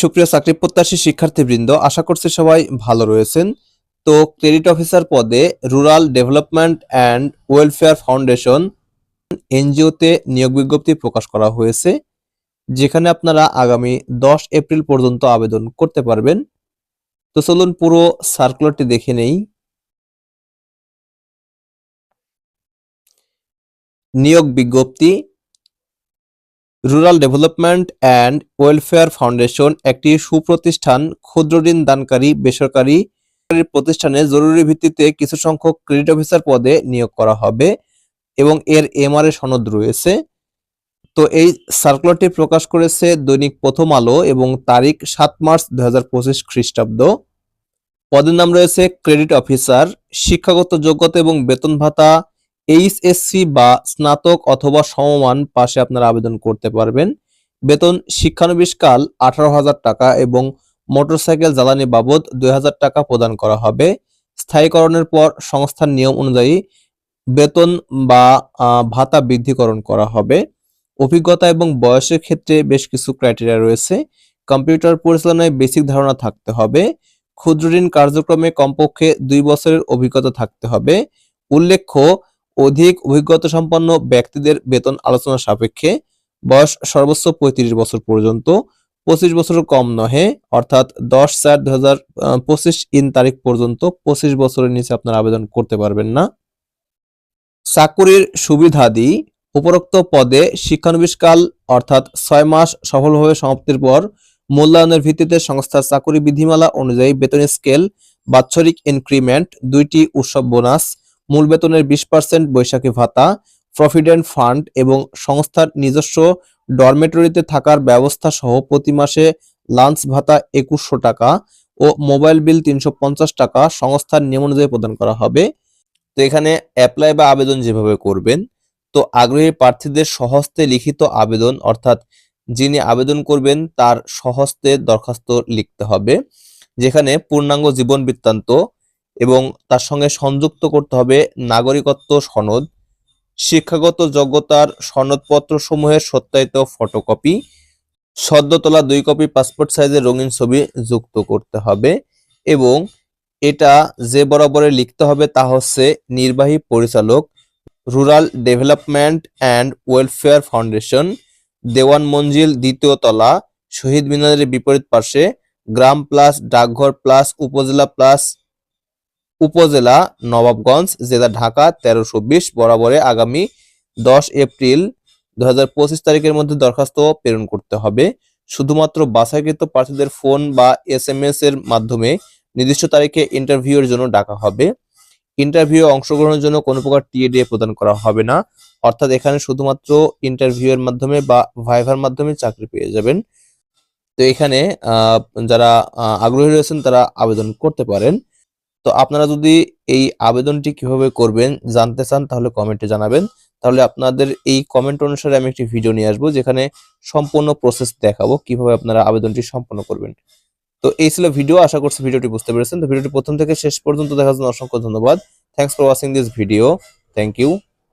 সুপ্রিয় চাকরি প্রত্যাশী শিক্ষার্থীবৃন্দ, আশা করছি সবাই ভালো রয়েছেন। তো ক্রেডিট অফিসার পদে rural development and welfare foundation এনজিওতে নিয়োগ বিজ্ঞপ্তি প্রকাশ করা হয়েছে, যেখানে আপনারা আগামী দশ এপ্রিল পর্যন্ত আবেদন করতে পারবেন। তো চলুন পুরো সার্কুলারটি দেখে নেই। নিয়োগ বিজ্ঞপ্তি rural development and welfare foundation একটি সুপ্রতিষ্ঠান ক্ষুদ্র ঋণ দানকারী বেসরকারি প্রতিষ্ঠানে জরুরি ভিত্তিতে কিছু সংখ্যক ক্রেডিট অফিসার পদে নিয়োগ করা হবে এবং এর এমআরএ সনদ রয়েছে। তো এই সার্কুলারটি প্রকাশ করেছে দৈনিক প্রথম আলো এবং তারিখ সাত মার্চ দু হাজার পঁচিশ খ্রিস্টাব্দ। পদের নাম রয়েছে ক্রেডিট অফিসার, শিক্ষাগত যোগ্যতা এবং বেতন ভাতা এইচএসসি বা স্নাতক অথবা সমমান পাশে আপনারা আবেদন করতে পারবেন। বেতন শিক্ষানবিশকাল আঠারো হাজার টাকা এবং মোটরসাইকেল জ্বালানি বাবদ দুই হাজার টাকা প্রদান করা হবে। স্থায়ীকরণের পর সংস্থার নিয়ম অনুযায়ী বেতন বা ভাতা বৃদ্ধিকরণ করা হবে। অভিজ্ঞতা এবং বয়সের ক্ষেত্রে বেশ কিছু ক্রাইটেরিয়া রয়েছে। কম্পিউটার পরিচালনায় বেসিক ধারণা থাকতে হবে। ক্ষুদ্র ঋণ কার্যক্রমে কমপক্ষে দুই বছরের অভিজ্ঞতা থাকতে হবে। উল্লেখ্য অধিক অভিজ্ঞতা সম্পন্ন ব্যক্তিদের বেতন আলোচনা সাপেক্ষে বয়স সর্বোচ্চ পঁয়ত্রিশ বছর পর্যন্ত, পঁচিশ বছর কম নহে, অর্থাৎ দশ চার দুই হাজার পঁচিশ ইন তারিখ পর্যন্ত পঁচিশ বছরের নিচে আপনারা আবেদন করতে পারবেন না। চাকুরির সুবিধাদি উপরোক্ত পদে শিক্ষানবিশকাল, অর্থাৎ ছয় মাস সফলভাবে সমাপ্তির পর মূল্যায়নের ভিত্তিতে সংস্থার চাকুরি বিধিমালা অনুযায়ী বেতন স্কেল, বাৎসরিক ইনক্রিমেন্ট, দুইটি উৎসব বোনাস মূল বেতনের বিশ পার্সেন্ট বৈশাখী ভাতা, প্রভিডেন্ট ফান্ড এবং সংস্থার নিজস্ব ডরমেটরিতে থাকার ব্যবস্থা সহ প্রতি মাসে লাঞ্চ ভাতা একুশশো টাকা ও মোবাইল বিল তিনশো পঞ্চাশ টাকা সংস্থার নিয়ম অনুযায়ী প্রদান করা হবে। তো এখানে অ্যাপ্লাই বা আবেদন যেভাবে করবেন, তো আগ্রহী প্রার্থীদের সহস্তে লিখিত আবেদন, অর্থাৎ যিনি আবেদন করবেন তার সহস্তে দরখাস্ত লিখতে হবে, যেখানে পূর্ণাঙ্গ জীবন বৃত্তান্ত এবং তার সঙ্গে সংযুক্ত করতে হবে নাগরিকত্ব সনদ, শিক্ষাগত যোগ্যতার সনদপত্র সমূহের সত্যায়িত ফটোকপি সদ্য তোলা দুই কপি পাসপোর্ট সাইজের রঙিন ছবি যুক্ত করতে হবে এবং এটা যে বরাবরে লিখতে হবে তা হচ্ছে নির্বাহী পরিচালক, rural development and welfare foundation, Dewan Manzil দ্বিতীয় তলা, শহীদ মিনারের বিপরীত পাশে গ্রাম প্লাস ডাকঘর প্লাস উপজেলা প্লাস উপজেলা নবাবগঞ্জ, জেলা ঢাকা, তেরোশো বিশ, বরাবরে আগামী দশ এপ্রিল দু হাজার পঁচিশ তারিখের মধ্যে দরখাস্ত প্রেরণ করতে হবে। শুধুমাত্র বাছাইকৃত প্রার্থীদের ফোন বা এস এর মাধ্যমে নির্দিষ্ট তারিখে ইন্টারভিউয়ের জন্য ডাকা হবে। ইন্টারভিউ অংশগ্রহণের জন্য কোনো প্রকার টিএডিএ প্রদান করা হবে না। অর্থাৎ এখানে শুধুমাত্র ইন্টারভিউ এর মাধ্যমে বা ভাইভার মাধ্যমে চাকরি পেয়ে যাবেন। তো এখানে যারা আগ্রহী রয়েছেন তারা আবেদন করতে পারেন। তো আপনারা যদি এই আবেদনটি কীভাবে করবেন জানতে চান, তাহলে কমেন্টে জানাবেন। তাহলে আপনাদের এই কমেন্ট অনুসারে আমি একটি ভিডিও নিয়ে আসব, যেখানে সম্পূর্ণ প্রসেস দেখাবো কীভাবে আপনারা আবেদনটি সম্পন্ন করবেন। তো এই ছিল ভিডিও আশা করছি ভিডিওটি বুঝতে পেরেছেন। তো ভিডিওটি প্রথম থেকে শেষ পর্যন্ত দেখার জন্য অসংখ্য ধন্যবাদ। Thanks for watching this video thank you